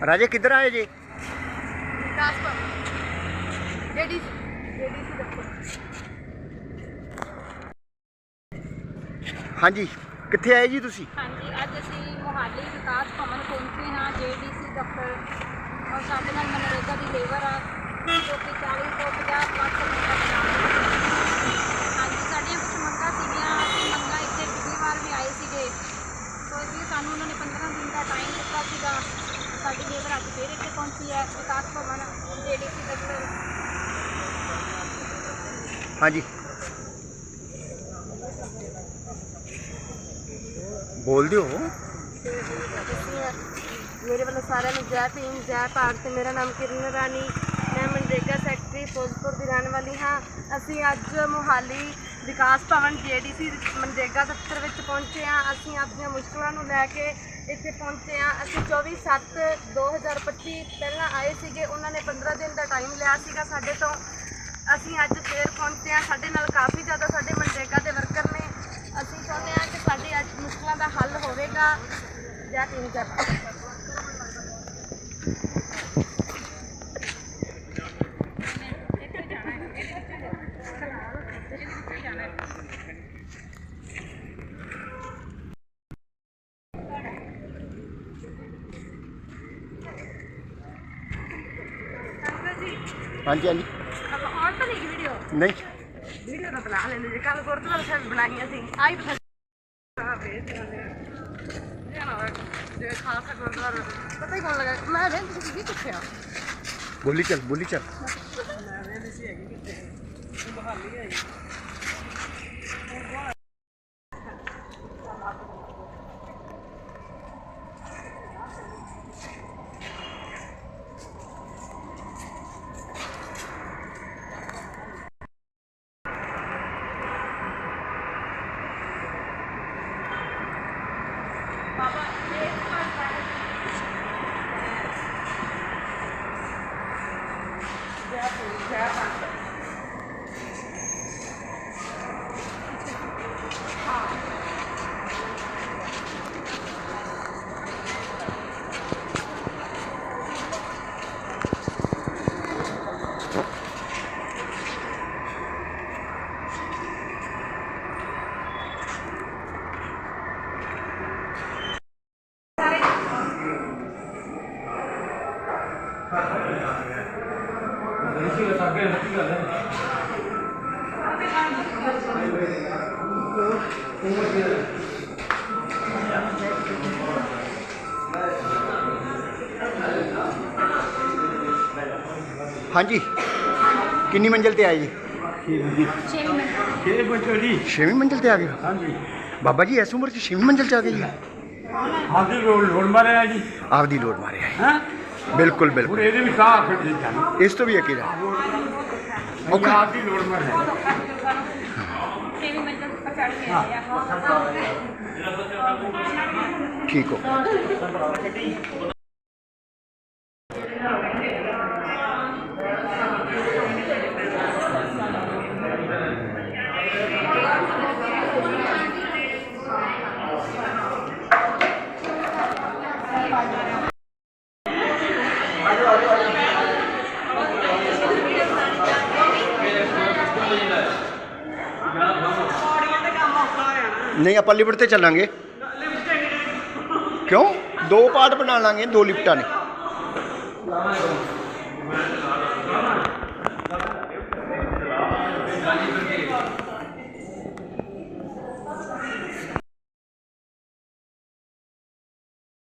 ਰਾਜੇ ਕਿੱਧਰ ਆਏ ਜੀ? ਭਵਨ ਜੇਡੀ ਦਫ਼ਤਰ ਹਾਂਜੀ ਕਿੱਥੇ ਆਏ ਜੀ ਤੁਸੀਂ? ਹਾਂਜੀ ਅੱਜ ਅਸੀਂ ਮੋਹਾਲੀ ਵਿਕਾਸ ਭਵਨ ਪਹੁੰਚੇ ਹਾਂ ਜੇਡੀਸੀ ਦਫ਼ਤਰ। ਔਰ ਸਾਡੇ ਨਾਲ ਮਨਰੇਗਾ ਦੀ ਲੇਬਰ ਆ ਜੋ ਕਿ 40 ਤੋਂ 50 ਲੱਖ ਹਾਂਜੀ ਸਾਡੀਆਂ ਕੁਝ ਮੰਗਾਂ ਸੀਗੀਆਂ ਅਸੀਂ ਮੰਗਾਂ ਇੱਥੇ ਪਿਛਲੀ ਵਾਰ ਵੀ ਆਏ ਸੀਗੇ। ਸੋ ਇਸ ਲਈ ਸਾਨੂੰ ਉਹਨਾਂ ਨੇ 15 ਦਿਨ ਦਾ ਟਾਈਮ ਦਿੱਤਾ ਸੀਗਾ। ਸਾਡੀ ਲੇਬਰ ਅੱਜ ਫੇਰ ਇੱਥੇ ਪਹੁੰਚੀ ਹੈ ਵਿਕਾਸ ਭਵਨ ਜੇਡੀਸੀ ਦਫ਼ਤਰ ਹਾਂਜੀ। ਬੋਲ ਦਿਓ ਮੇਰੇ ਵੱਲੋਂ ਸਾਰਿਆਂ ਨੂੰ ਜੈ ਭੀਮ ਜੈ ਭਾਰਤ ਮੇਰਾ ਨਾਮ ਕਿਰਨ ਰਾਣੀ ਮੈਂ ਮਨਰੇਗਾ ਸੈਕਟਰੀ ਫਿਰੋਜ਼ਪੁਰ ਦੀ ਰਹਿਣ ਵਾਲੀ ਹਾਂ। ਅਸੀਂ ਅੱਜ ਮੋਹਾਲੀ ਵਿਕਾਸ ਭਵਨ ਜੀਡੀਸੀ ਮਨਰੇਗਾ ਦਫ਼ਤਰ ਵਿੱਚ ਪਹੁੰਚੇ ਹਾਂ। ਅਸੀਂ ਆਪਣੀਆਂ ਮੁਸ਼ਕਲਾਂ ਨੂੰ ਲੈ ਕੇ ਇੱਥੇ ਪਹੁੰਚੇ ਹਾਂ। ਅਸੀਂ 24/7/2025 ਪਹਿਲਾਂ ਆਏ ਸੀਗੇ। ਉਹਨਾਂ ਨੇ 15 ਦਿਨ ਦਾ ਟਾਈਮ ਲਿਆ ਸੀਗਾ ਸਾਡੇ ਤੋਂ। ਅਸੀਂ ਅੱਜ ਫੇਰ ਪਹੁੰਚੇ ਹਾਂ। ਸਾਡੇ ਨਾਲ ਕਾਫੀ ਜ਼ਿਆਦਾ ਸਾਡੇ ਮਨਰੇਗਾ ਦੇ ਵਰਕਰ ਨੇ। ਅਸੀਂ ਚਾਹੁੰਦੇ ਹਾਂ ਕਿ ਸਾਡੀ ਅੱਜ ਮੁਸ਼ਕਲਾਂ ਦਾ ਹੱਲ ਹੋਵੇਗਾ। ਜੈ ਭੀਮ ਜੈ ਭਾਰਤ ਹਾਂਜੀ ਹਾਂਜੀ ਆਪਾਂ ਔਰ ਤਾਂ ਨਹੀਂ ਵੀਡੀਓ ਨਹੀਂ ਵੀਡੀਓ ਤਾਂ ਬਣਾ ਲੈਂਦੇ ਜੇ ਕੱਲ ਗੁਰਦੁਆਰਾ ਸਾਹਿਬ ਬਣਾਈਆਂ ਸੀ ਆਈ ਤਾਂ ਹਾਂ ਭੇਜ ਦਿੰਦੇ ਜਾਨਾ ਜੇ ਖਾਲਸਾ ਗੁਰਦੁਆਰਾ ਪਤਾ ਹੀ ਕੌਣ ਲਗਾ ਮੈਂ ਰਹਿੰਦੀ ਸੀ ਕਿੱਥੇ ਆ ਬੋਲੀ ਚੱਲ ਬੋਲੀ ਚੱਲ ਹਾਂਜੀ ਕਿੰਨੀ ਮੰਜ਼ਿਲ ਤੇ ਆਏ ਜੀ ਛੇ ਬੱਚੋ ਜੀ ہاں جی کنی منزل تے جی چھویں منزل تے آ گئے بابا جی اس عمر چھویں منزل تے آ گئے جی آپ مارے بالکل بالکل اس تو بھی اکیلا ਦੇ ਤੋਂ ਵੀ ਅੱਗੇ ਜਾ ਔਖਾ ਹਾਦੀ ਰੋਲ ਮਾਰਿਆ ਛੇਵੀਂ ਮੰਜ਼ਲ ਉੱਪਰ ਚੜ੍ਹ ਕੇ ਆਏ ਆ ਠੀਕ ਹੋ ਨਹੀਂ ਆਪਾਂ ਲਿਫਟ ਤੇ ਚੱਲਾਂਗੇ। ਕਿਉਂ? ਦੋ ਪਾਰਟ ਬਣਾ ਲਾਂਗੇ ਦੋ ਲਿਫਟਾਂ ਨੇ।